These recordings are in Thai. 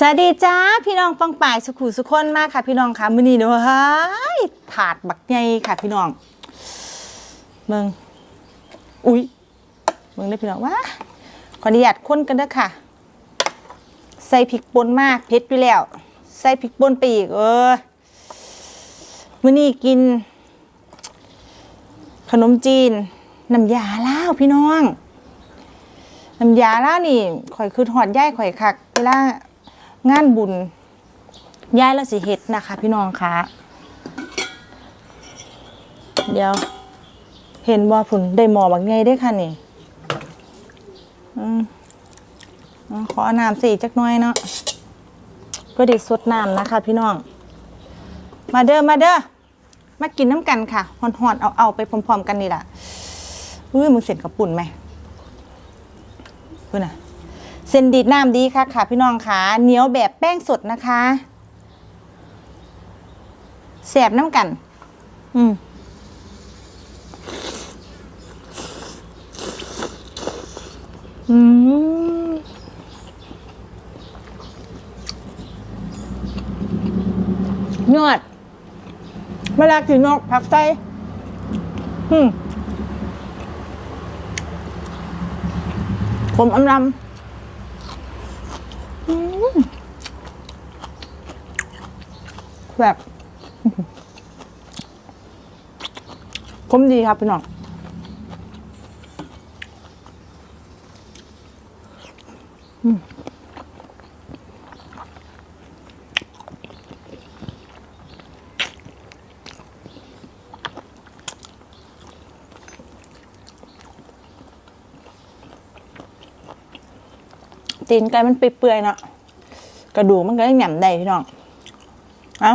สวัสดีจ้าพี่น้องปังป่ายสุขุสุขคนมากค่ะ พี่น้องค่ะมื้อนี้เด้อเฮ้ยถาดบักใหญ่ค่ะ พี่น้องเมืองอุ๊ยเมืองได้พี่น้องว้าขออนุญาตคนกันเด้อค่ะ ใส่พริกป่นมากเผ็ดไปแล้ว ใส่พริกป่นไปอีกเออมื้อนี้กิน ขนมจีนน้ำยาล่าวพี่น้องน้ำยาล่าวนี่ข่อยคือหอดย่ายข่อยคักเวลา งานบุญย่ายล้วสิเฮ็ดนะคะ พี่น้องคะเดี๋ยว เห็นบ่ผุนได้หมอบางไงได้ค่ะนี่ขอน้ำสีจักน้อยเนาะเพื่อเด็กสดน้ำนะคะ พี่น้อง มาเด้อมาเด้อมากินน้ำกันค่ะหอนๆเอาเอาไปพร้อมๆกันนี่แหละอุ้ยมึงเสร็จกับปุ่นไหมเพื่อนน่ะ เส้นดีดน้ำดีค่ะค่ะ พี่น้องค่ะเหนียวแบบแป้งสดนะคะแสบน้ำกัน อืมอืมยอดเวลากินนกผักใส่อืมผมอำลำ แบบคมดีครับพี่น้อง ตีนไก่มันเปื่อยๆเนาะกระดูกมันก็ยังหย่ำได้พี่น้องเอา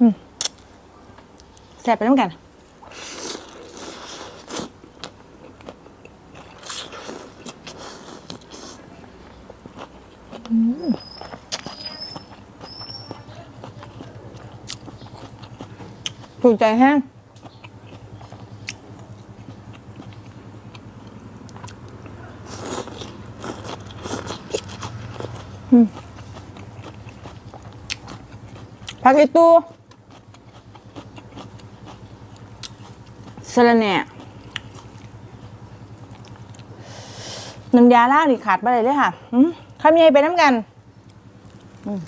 อืมแสบไปน้ำกันถูกใจแห้ง ผักอีตูสะระแหน่น้ำยาล่าวนี่ขาดไปเลยเลยค่ะข้าวมีไปน้ำกันอืม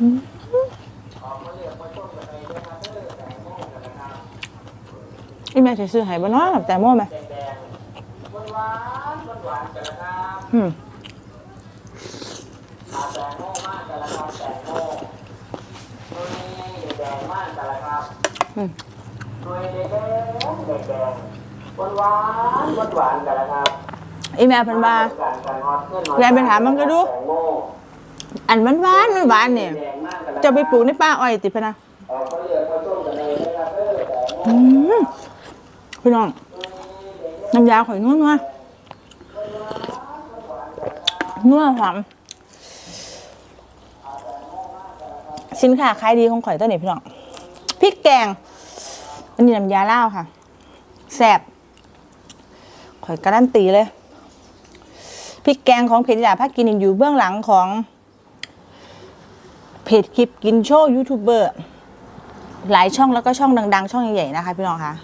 อืมอีแม่จะซื้อให้บ้านน้อแต่โม่ไหม อืมอืมหวานหวานหวานกันแล้วครับอีแม่เพันว่าแรงไปถามมันก็ดู อันหวานหวานหวานเนี่ย จะไปปลูกในป่าอ้อยติพะนะอืมพี่น้อง น้ำยาข่อยนัวนัว นัวหอม สินค้าขายดีของข่อยตัวนี้พี่น้องพริกแกง อันนี้น้ำยาล่าค่ะ แซ่บข่อยการันตีเลยพริกแกงของเพจดาภาคกินอยู่เบื้องหลังของ เพจคลิปกินโชว์ยูทูบเบอร์หลายช่องแล้วก็ช่องดัง ๆ ช่องใหญ่ๆนะคะพี่น้องคะ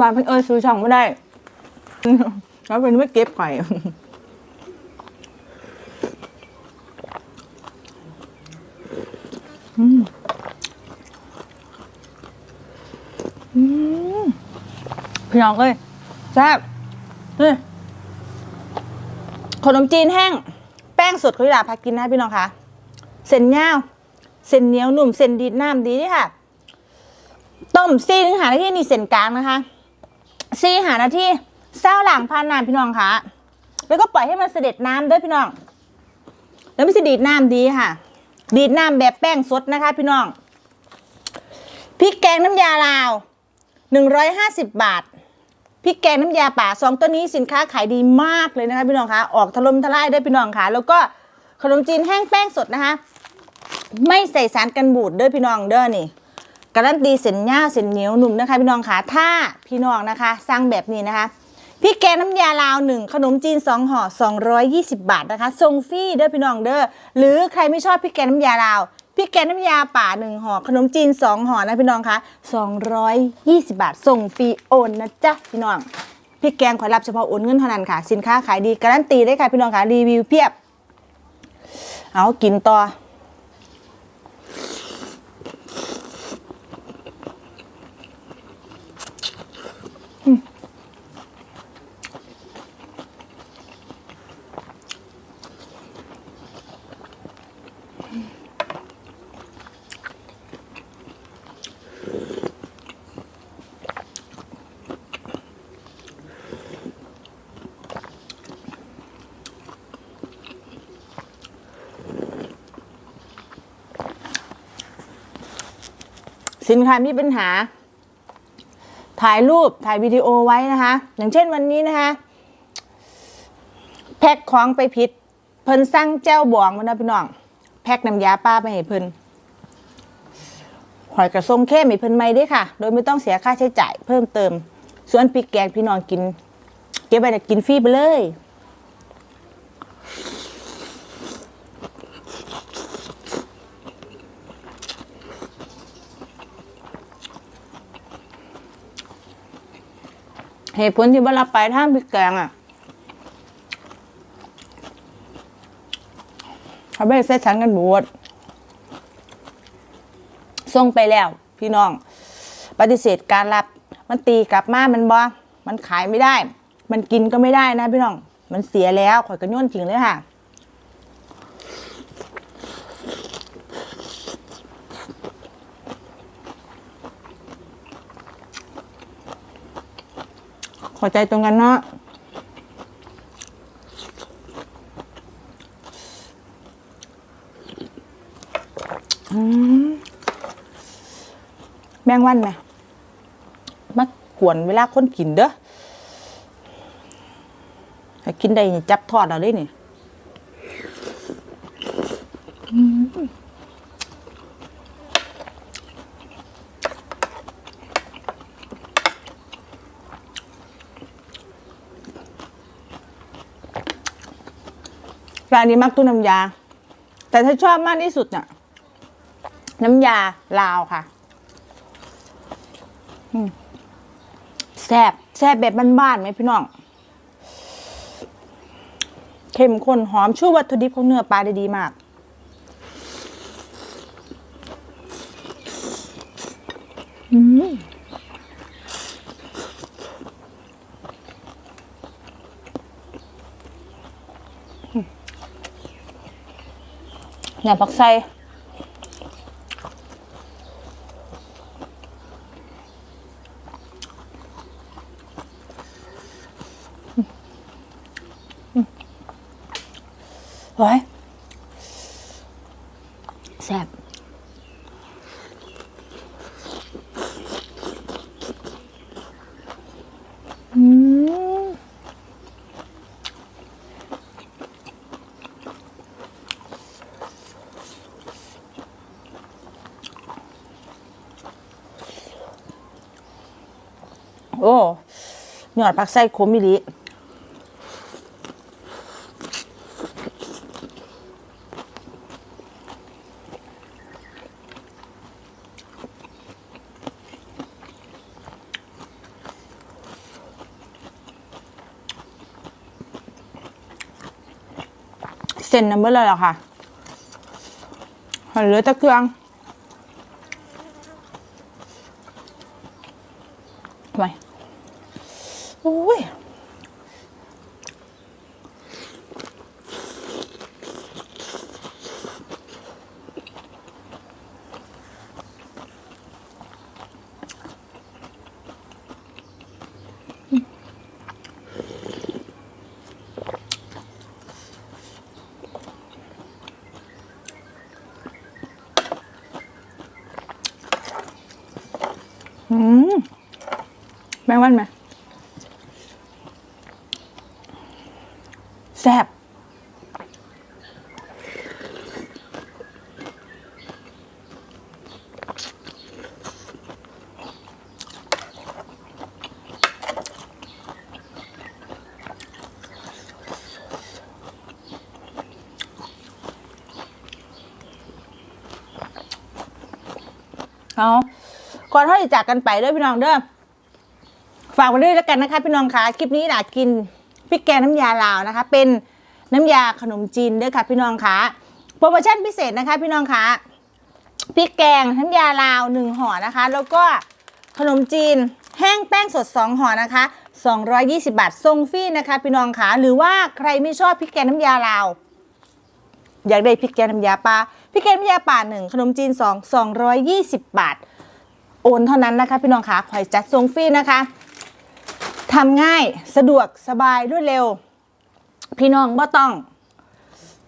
วันเพิ่นเอ้ยซื้อช่องไม่ได้แล้วเป็นไม่เก็บไข่พี่น้องเอ้ยแซ่บนี่ขนมจีนแห้ง แป้งสดคุยดาพากินนะพี่น้องคะเส้นยาวเส้นเหนียวหนุ่มเส้นดีดน้ำดีนี่ค่ะ ต้มซีถึงหานาทีนี่เส้นกลางนะคะ ซีหานาทีเศร้าหลังพานนานพี่น้องคะแล้วก็ปล่อยให้มันเสด็จน้ำด้วยพี่น้อง แล้วไม่ใช่ดีดน้ำดีค่ะ ดีดน้ำแบบแป้งสดนะคะ พี่น้องพริกแกงน้ำยาลาว150บบาทพริกแกงน้ำยาป่าสองตัวนี้สินค้าขายดีมากเลยนะคะพี่น้องคะออกถล่มทลายได้พี่น้องค่ะ แล้วก็ขนมจีนแห้งแป้งสดนะคะ ไม่ใส่สารกันบูดด้อพี่น้องเด้อนี่ การันตีเส้นหญ้าเส้นเหนียวหนุ่มนะคะ พี่น้องค่ะถ้าพี่น้องนะคะสั่งแบบนี้นะคะพริกแกงน้ำยาลาวหนึ่งขนมจีนสองห่อ220 บาทนะคะส่งฟรีเด้อพี่น้องเด้อหรือใครไม่ชอบพริกแกงน้ำยาลาวพริกแกงน้ำยาป่าหนึ่งห่อขนมจีนสองห่อนะพี่น้องคะ220 บาทส่งฟรีโอนนะจ๊ะพี่น้องพริกแกงขอรับเฉพาะโอนเงินเท่านั้นค่ะ สินค้าขายดีการันตีได้ค่ะพี่น้องค่ะรีวิวเพียบ เอากินต่อ สินค้ามีปัญหา ถ่ายรูปถ่ายวิดีโอไว้นะคะ อย่างเช่นวันนี้นะคะ แพ็คของไปผิด เพิ่นสั่งแจ้วบองมานะพี่น้อง แพ็คน้ำยาป้าไปให้เพิ่นหอยกระทรงเข้มให้เพิ่นไม่ได้ค่ะ โดยไม่ต้องเสียค่าใช้จ่ายเพิ่มเติม ส่วนพริกแกงพี่น้องกิน เก็บไปกินฟรีไปเลยเหตุผลที่ว่าเราไปท่ามพริกแกงอะ เขาไม่ได้เซ็ตสันกันบวชส่งไปแล้ว พี่น้อง ปฏิเสธการรับ มันตีกลับมา มันบอมันขายไม่ได้ มันกินก็ไม่ได้นะพี่น้อง มันเสียแล้วข่อยก็โย่นทิ้งเลยค่ะขอใจตรงกันเนาะ แมงวันไหมมากวนเวลาคนกินเด้อให้กินได้จับทอดเอาได้นี่ร้านนี้มักตู้น้ำยา แต่ถ้าชอบมากที่สุดน่ะ น้ำยาลาวค่ะแซบแซบแบบบ้านๆไหมพี่น้อง เข้มข้นหอมชูวัตถุดิบของเนื้อปลาได้ดีมาก อืมเนี่ยผักไส้ ไว้แซ่บอืมโอ้หยอดผักไส้ขมมิลิ เส้นน้ำเมื่อไรหรอค่ะเหลือตะเกียงทำไมอุ้ย อืมแมงวันไหมแซ่บเอา ก่อนที่จะจากกันไปด้วยพี่น้องเด้อฝากไว้ด้วยแล้วกันนะคะ พี่น้องคะคลิปนี้น่ะกินพริกแกงน้ำยาลาวนะคะ เป็นน้ำยาขนมจีนด้วยค่ะ พี่น้องคะโปรโมชั่นพิเศษนะคะ พี่น้องคะพริกแกงน้ำยาลาวหนึ่งห่อนะคะ แล้วก็ขนมจีนแห้งแป้งสด 2ห่อนะคะ 220 บาททรงฟรีนะคะ พี่น้องคะหรือว่าใครไม่ชอบพริกแกงน้ำยาลาวอยากได้พริกแกงน้ำยาปลาพริกแกงน้ำยาป่าหนึ่งขนมจีนสอง220บาท โอนเท่านั้นนะคะพี่น้องคะคอยจัดทรงฟรีนะคะทำง่ายสะดวกสบายรวดเร็ว พี่น้องบ่ต้อง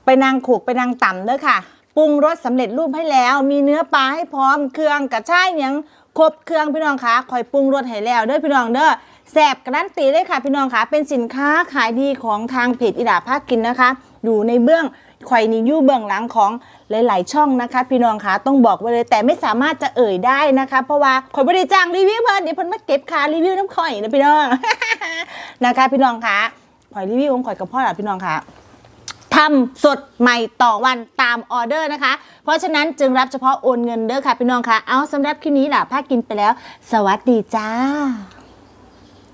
ไปนางขูกไปนางต่ำเด้อค่ะปรุงรสสำเร็จรูปให้แล้ว มีเนื้อปลาให้พร้อมเครื่องกระช่ายยังครบเครื่องพี่น้องคะคอยปรุงรสให้แล้วเด้อพี่น้องเด้อแสบกระดันตีเลยค่ะพี่น้องคะเป็นสินค้าขายดีของทางเพจอิดาภาคกินนะคะ อยู่ในเบื้อง ข่นี่อยู่เบื้องหลังของหลาย ๆ ช่องนะคะ พี่น้องคะต้องบอกไว้เลย แต่ไม่สามารถจะเอ่ยได้นะคะ เพราะว่าข่อยบริจ้างรีวิวเพิ่นเดี๋ยวเพิ่นมาเก็บค่ารีวิวน้ำข่อยนะพี่น้องนะคะ พี่น้องคะข่อยรีวิวของข่อยกับพ่อหล่ะพี่น้องคะทำสดใหม่ต่อวันตามออเดอร์นะคะ เพราะฉะนั้นจึงรับเฉพาะโอนเงินเด้อค่ะพี่น้องคะเอาสำหรับคลิปนี้ล่ะภากินไปแล้ว สวัสดีจ้า